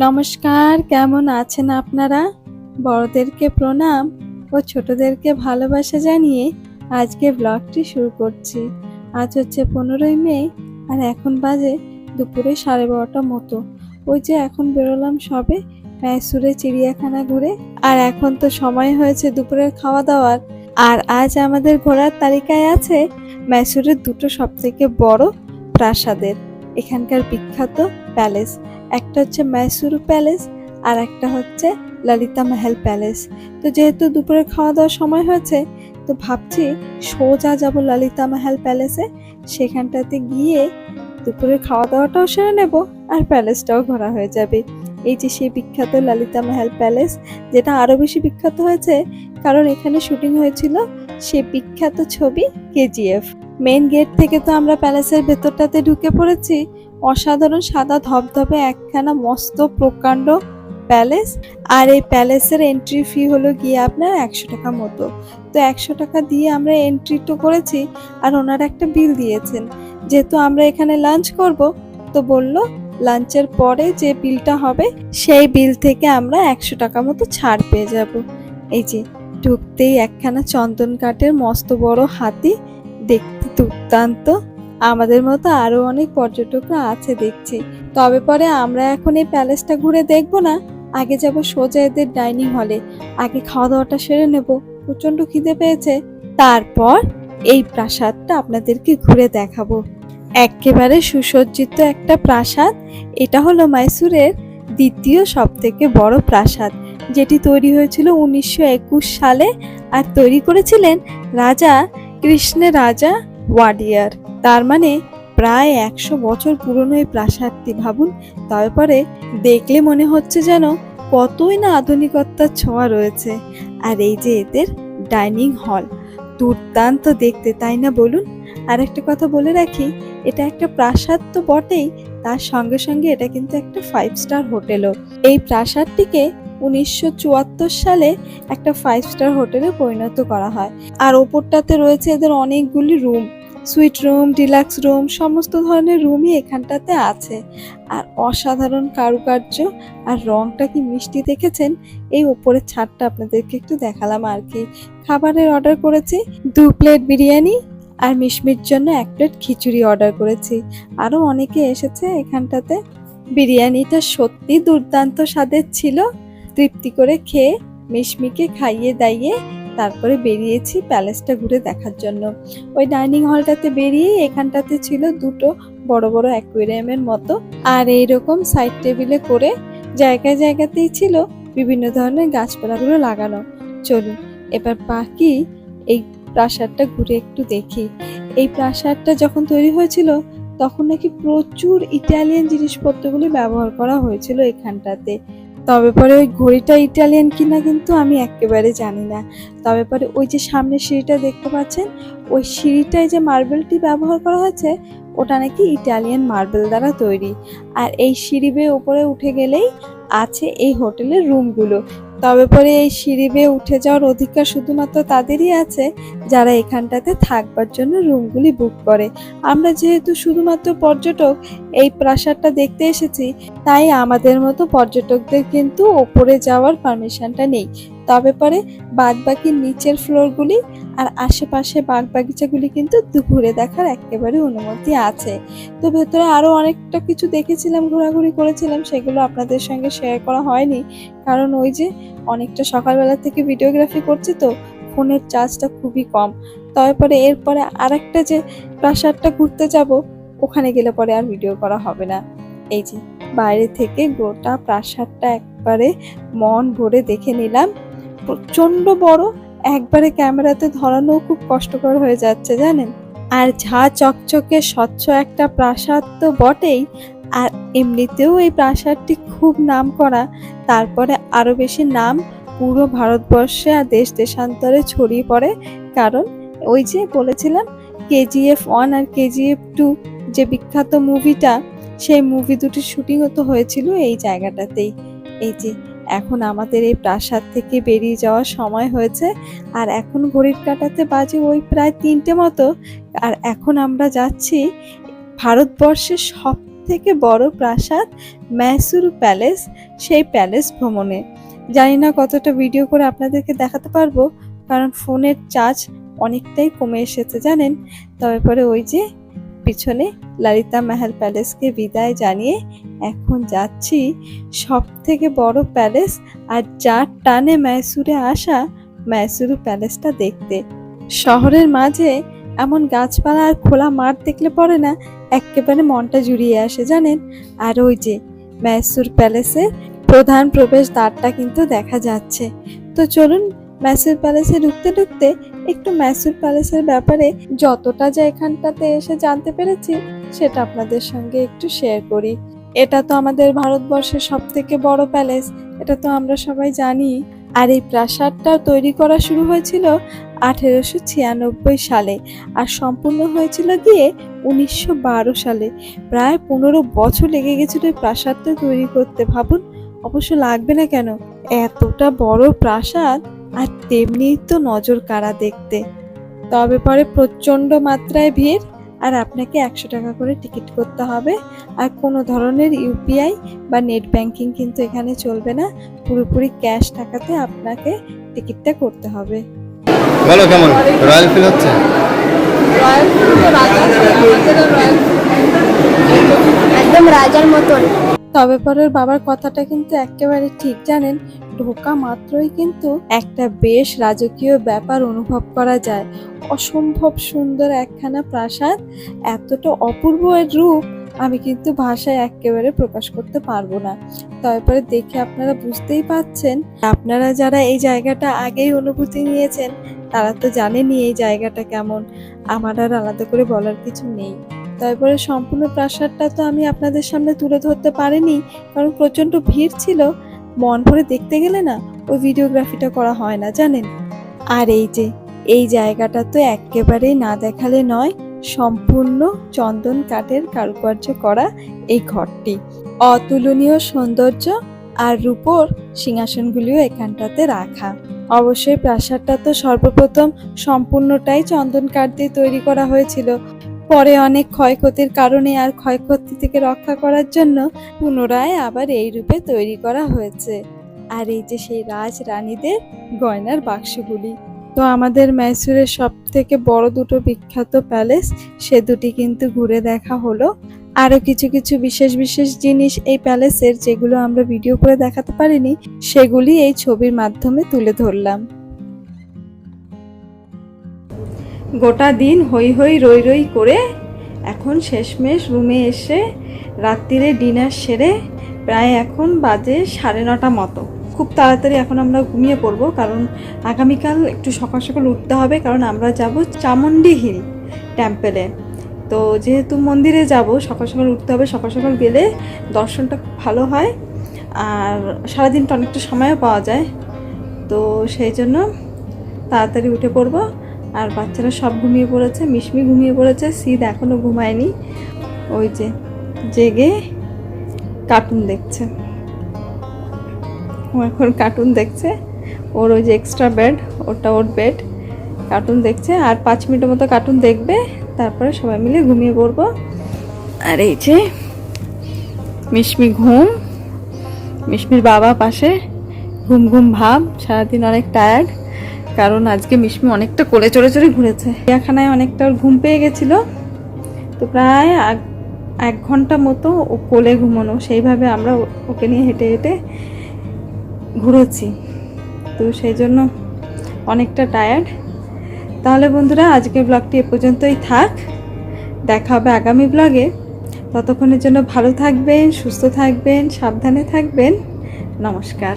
নমস্কার, কেমন আছেন আপনারা? বড়দেরকে প্রণাম ও ছোটদেরকে ভালোবাসা জানিয়ে আজকে ব্লগটি শুরু করছি। আজ হচ্ছে পনেরোই মে আর এখন বাজে দুপুরে সাড়ে বারোটা মতো। ওই যে এখন বেরোলাম সবে ম্যাসুরে চিড়িয়াখানা ঘুরে। আর এখন তো সময় হয়েছে দুপুরের খাওয়া দাওয়ার। আর আজ আমাদের ঘোরার তালিকায় আছে ম্যাসুরের দুটো সব থেকে বড় প্রাসাদের। এখানকার বিখ্যাত প্যালেস। একটা হচ্ছে মাইসুরু প্যালেস আর একটা হচ্ছে ললিতা মহল প্যালেস তো যেহেতু দুপুরে খাওয়া দাওয়ার সময় হয়েছে, তো ভাবছি সোজা যাব ললিতা মহল প্যালেসে সেখানটাতে গিয়ে দুপুরে খাওয়া দাওয়াটাও সেরে নেব আর প্যালেসটাও ঘোরা হয়ে যাবে। এই যে সেই বিখ্যাত ললিতা মহল প্যালেস যেটা আরও বেশি বিখ্যাত হয়েছে, কারণ এখানে শুটিং হয়েছিল সেই বিখ্যাত ছবি কেজিএফ মেন গেট থেকে তো আমরা প্যালেসের ভেতরটাতে ঢুকে পড়েছি অসাধারণ সাদা ধবধবে একখানা মস্ত প্রকাণ্ড প্যালেস। আর এই প্যালেসের এন্ট্রি ফি হলো গিয়ে আপনার একশো টাকা মতো। তো একশো টাকা দিয়ে আমরা এন্ট্রি তো করেছি, আর ওনারা একটা বিল দিয়েছেন। যেহেতু আমরা এখানে লাঞ্চ করব, তো বলল লাঞ্চের পরে যে বিলটা হবে, সেই বিল থেকে আমরা একশো টাকা মতো ছাড় পেয়ে যাব। এই যে, ঢুকতেই একখানা চন্দন কাঠের মস্ত বড় হাতি, দেখতে দুর্দান্ত। আমাদের মতো আরও অনেক পর্যটকরা আছে দেখছি। তবে পরে আমরা এখন এই প্যালেসটা ঘুরে দেখব না। আগে যাব সোজা এদের ডাইনিং হলে। আগে খাওয়া দাওয়াটা সেরে নেব। প্রচণ্ড খিদে পেয়েছে। তারপর এই প্রাসাদটা আপনাদেরকে ঘুরে দেখাবো। একেবারে সুসজ্জিত একটা প্রাসাদ। এটা হলো মাইসুরের দ্বিতীয় সব থেকে বড় প্রাসাদ, যেটি তৈরি হয়েছিল উনিশশো একুশ সালে আর তৈরি করেছিলেন রাজা কৃষ্ণে রাজা ওয়াডিয়ার তার মানে প্রায় একশো বছর পুরনো এই প্রাসাদটি ভাবুন তারপরে দেখলে মনে হচ্ছে যেন কতই না আধুনিকতার ছোঁয়া রয়েছে। আর এই যে এদের ডাইনিং হল, দুর্দান্ত দেখতে, তাই না বলুন? আর একটা কথা বলে রাখি, এটা একটা প্রাসাদ তো বটেই, তার সঙ্গে সঙ্গে এটা কিন্তু একটা ফাইভ স্টার হোটেলও এই প্রাসাদটিকে উনিশশো চুয়াত্তর সালে একটা ফাইভ স্টার হোটেলে পরিণত করা হয়। আর ওপরটাতে রয়েছে এদের অনেকগুলি room suite room, deluxe room, সমস্ত ধরনের রুমই এখানটাতে আছে। আর অসাধারণ কারুকার্য আর রংটা কি মিষ্টি দেখেছেন? এই ওপরের ছাদটা আপনাদেরকে একটু দেখালাম আর কি। খাবারের অর্ডার করেছি, দু প্লেট বিরিয়ানি আর মিশমির জন্য এক প্লেট খিচুড়ি অর্ডার করেছি। আরও অনেকে এসেছে এখানটাতে। বিরিয়ানিটা সত্যি দুর্দান্ত স্বাদের ছিল। তৃপ্তি করে খেয়ে মিশমিকে খাইয়ে দাইয়ে তারপরে বেরিয়েছি প্যালেসটা ঘুরে দেখার জন্য। ওই ডাইনিং হলটাতে বেরিয়ে এখানটাতে ছিল দুটো বড় বড় অ্যাকুয়ারিয়ামের মতো। আর এইরকম সাইড টেবিলে করে জায়গায় জায়গাতেই ছিল বিভিন্ন ধরনের গাছপালাগুলো লাগানো। চলুন, এবার বাকি এই প্রাসাদটা ঘুরে একটু দেখি। এই প্রাসাদটা যখন তৈরি হয়েছিল, তখন নাকি প্রচুর ইটালিয়ান জিনিসপত্রগুলি ব্যবহার করা হয়েছিল এখানটাতে। তবে পরে ওই ঘড়িটা ইটালিয়ান কিনা কিন্তু আমি একেবারে জানি না। তবে পরে ওই যে সামনে সিঁড়িটা দেখতে পাচ্ছেন, ওই সিঁড়িটায় যে মার্বেলটি ব্যবহার করা হয়েছে, ওটা নাকি ইটালিয়ান মার্বেল দ্বারা তৈরি। আর এই সিঁড়ি বেয়ে উপরে উঠে গেলেই আছে এই হোটেলের রুমগুলো। তবে পরে এই সিঁড়ি বেয়ে উঠে যাওয়ার অধিকার শুধুমাত্র তাদেরই আছে যারা এখানটাতে থাকবার জন্য রুমগুলি বুক করে। আমরা যেহেতু শুধুমাত্র পর্যটক, এই প্রাসাদটা দেখতে এসেছি, তাই আমাদের মতো পর্যটকদের কিন্তু ওপরে যাওয়ার পারমিশনটা নেই। তবে পরে বাকি নিচের ফ্লোরগুলি আর আশেপাশে বাগ বাগিচাগুলি কিন্তু ঘুরে দেখার একেবারে অনুমতি আছে। তো ভেতরে আরও অনেকটা কিছু দেখেছিলাম, ঘোরাঘুরি করেছিলাম, সেগুলো আপনাদের সঙ্গে শেয়ার করা হয়নি। কারণ ওই যে অনেকটা সকালবেলা থেকে ভিডিওগ্রাফি করছি তো, ফোনের চার্জটা খুবই কম। তারপরে এরপরে আরেকটা যে প্রাসাদটা ঘুরতে যাব, ওখানে গেলে পরে আর ভিডিও করা হবে না। এই যে বাইরে থেকে গোটা প্রাসাদটা একবারে মন ভরে দেখে নিলাম। প্রচণ্ড বড়, একবারে ক্যামেরাতে ধরানো খুব কষ্টকর হয়ে যাচ্ছে, জানেন? আর ঝা চকচকে স্বচ্ছ একটা প্রাসাদ তো বটেই, আর এমনিতেও এই প্রাসাদটি খুব নাম করা তারপরে আরও বেশি নাম পুরো ভারতবর্ষে আর দেশ দেশান্তরে ছড়িয়ে পড়ে, কারণ ওই যে বলেছিলাম কেজিএফ ওয়ান আর কেজিএফ টু যে বিখ্যাত মুভিটা সেই মুভি দুটির শুটিংও তো হয়েছিল এই জায়গাটাতেই। এই যে এখন আমাদের এই প্রাসাদ থেকে বেরিয়ে যাওয়ার সময় হয়েছে, আর এখন ঘড়ির কাটাতে বাজে ওই প্রায় তিনটে মতো, আর এখন আমরা যাচ্ছি ভারতবর্ষের সব থেকে বড় প্রাসাদ ম্যাসুর প্যালেস, সেই প্যালেস ভ্রমণে। জানি না কতটা ভিডিও করে আপনাদেরকে দেখাতে পারব, কারণ ফোনের চার্জ অনেকটাই কমে এসেছে, জানেন? তবে পরে ওই যে পিছনে ললিতা মেহেল প্যালেসকে বিদায় জানিয়ে, এখন যাচ্ছি সব থেকে বড় প্যালেস আর যার টানে ম্যাসুরে আসা ম্যাসুরু প্যালেসটা দেখতে। শহরের মাঝে এমন গাছপালা আর খোলা মাঠ দেখলে পরে না একেবারে মনটা জুড়িয়ে আসে, জানেন? আর ওই যে ম্যাসুর প্যালেসের প্রধান প্রবেশ দ্বারটা কিন্তু দেখা যাচ্ছে। তো চলুন ম্যাসুর প্যালেসে ঢুকতে ঢুকতে একটু ম্যাসুর প্যালেসের ব্যাপারে যতটা যা এখানটাতে এসে জানতে পেরেছি, সেটা আপনাদের সঙ্গে একটু শেয়ার করি। এটা তো আমাদের ভারতবর্ষের সব থেকে বড় প্যালেস, এটা তো আমরা সবাই জানি। আর এই প্রাসাদটা তৈরি করা শুরু হয়েছিল আঠেরোশো ছিয়ানব্বই সালে আর সম্পূর্ণ হয়েছিল গিয়ে উনিশশো বারো সালে। প্রায় পনেরো বছর লেগে গেছিল এই প্রাসাদটা তৈরি করতে। ভাবুন, অবশ্য লাগবে না কেন? এতটা বড় প্রাসাদ আর তেমনি তো নজর কাড়া দেখতে। তবে পরে প্রচণ্ড মাত্রায় ভিড় আর আপনাকে একশো টাকা করে টিকিট করতে হবে। আর কোনো ধরনের ইউপিআই বা নেট ব্যাংকিং কিন্তু এখানে চলবে না। পুরোপুরি ক্যাশ টাকাতে আপনাকে টিকিটটা করতে হবে। বলো কেমন? রয়্যাল ফিল হচ্ছে? একদম রাজার মতন। তবে পরের বাবার কথাটা কিন্তু একেবারে ঠিক, জানেন? ঢোকা মাত্রই কিন্তু একটা বেশ রাজকীয় ব্যাপার অনুভব করা যায়। অসম্ভব সুন্দর একখানা প্রাসাদ, এতটা অপূর্ব রূপ আমি কিন্তু ভাষায় একেবারে প্রকাশ করতে পারব না। তারপরে দেখে আপনারা বুঝতেই পাচ্ছেন, আপনারা যারা এই জায়গাটা আগেই অনুভূতি নিয়েছেন, তারা তো জানেনই এই জায়গাটা কেমন। আমার আর আলাদা করে বলার কিছু নেই। তারপরে সম্পূর্ণ প্রাসাদটা তো আমি আপনাদের সামনে তুলে ধরতে পারিনি, কারণ প্রচণ্ড ভিড় ছিল। মন ভরে দেখতে গেলে না, ওই ভিডিওগ্রাফিটা করা হয় না, জানেন? আর এই যে, এই জায়গাটা তো একেবারেই না দেখালে নয়, সম্পূর্ণ চন্দন কাঠের কারুকার্য করা এই ঘরটি। অতুলনীয় সৌন্দর্য আর রূপোর সিংহাসনগুলিও এখানটাতে রাখা। অবশ্যই প্রাসাদটা তো সর্বপ্রথম সম্পূর্ণটাই চন্দন কাঠ দিয়ে তৈরি করা হয়েছিল। পরে অনেক ক্ষয়ক্ষতির কারণে আর ক্ষয়ক্ষতি থেকে রক্ষা করার জন্য পুনরায় আবার এই রূপে তৈরি করা হয়েছে। আর এই যে সেই রাজ রানীদের গয়নার বাক্সগুলি। তো আমাদের মাইসুরের সব থেকে বড় দুটো বিখ্যাত প্যালেস, সে দুটি কিন্তু ঘুরে দেখা হলো। আরও কিছু কিছু বিশেষ বিশেষ জিনিস এই প্যালেসের যেগুলো আমরা ভিডিও করে দেখাতে পারিনি, সেগুলি এই ছবির মাধ্যমে তুলে ধরলাম। গোটা দিন হই হই রই রই করে এখন শেষমেশ রুমে এসে রাত্রিরে ডিনার সেরে প্রায় এখন বাজে সাড়ে নটা মতো। খুব তাড়াতাড়ি এখন আমরা ঘুমিয়ে পড়ব, কারণ আগামীকাল একটু সকাল সকাল উঠতে হবে, কারণ আমরা যাব চামুন্ডি হিল টেম্পেলে তো যেহেতু মন্দিরে যাব, সকাল সকাল উঠতে হবে, সকাল সকাল গেলে দর্শনটা খুব ভালো হয়, আর সারাদিনটা অনেকটা সময়ও পাওয়া যায়। তো সেই জন্য তাড়াতাড়ি উঠে পড়ব। আর বাচ্চারা সব ঘুমিয়ে পড়েছে মিশমি ঘুমিয়ে পড়েছে, সিদ এখনও ঘুমায়নি। ওই যে জেগে কার্টুন দেখছে। ও এখন কার্টুন দেখছে। ওর ওই যে এক্সট্রা বেড ওটা ওর বেড কার্টুন দেখছে। আর পাঁচ মিনিটের মতো কার্টুন দেখবে, তারপরে সবাই মিলে ঘুমিয়ে পড়ব। আর এই যে মিশমি ঘুম মিশমির বাবা পাশে ঘুম ঘুম ভাব, সারাদিন অনেক টায়ার্ড কারণ আজকে মিশমি অনেকটা কোলে চড়ে চড়ে ঘুরেছে। চিড়িয়াখানায় অনেকটা ওর ঘুম পেয়ে গেছিল। তো প্রায় এক- ঘণ্টা মতো ও কোলে ঘুমানো। সেইভাবে আমরা ওকে নিয়ে হেঁটে হেঁটে ঘুরেছি। তো সেই জন্য অনেকটা টায়ার্ড তাহলে বন্ধুরা, আজকের ব্লগটি এ পর্যন্তই থাক। দেখা হবে আগামী ব্লগে ততক্ষণের জন্য ভালো থাকবেন, সুস্থ থাকবেন, সাবধানে থাকবেন। নমস্কার।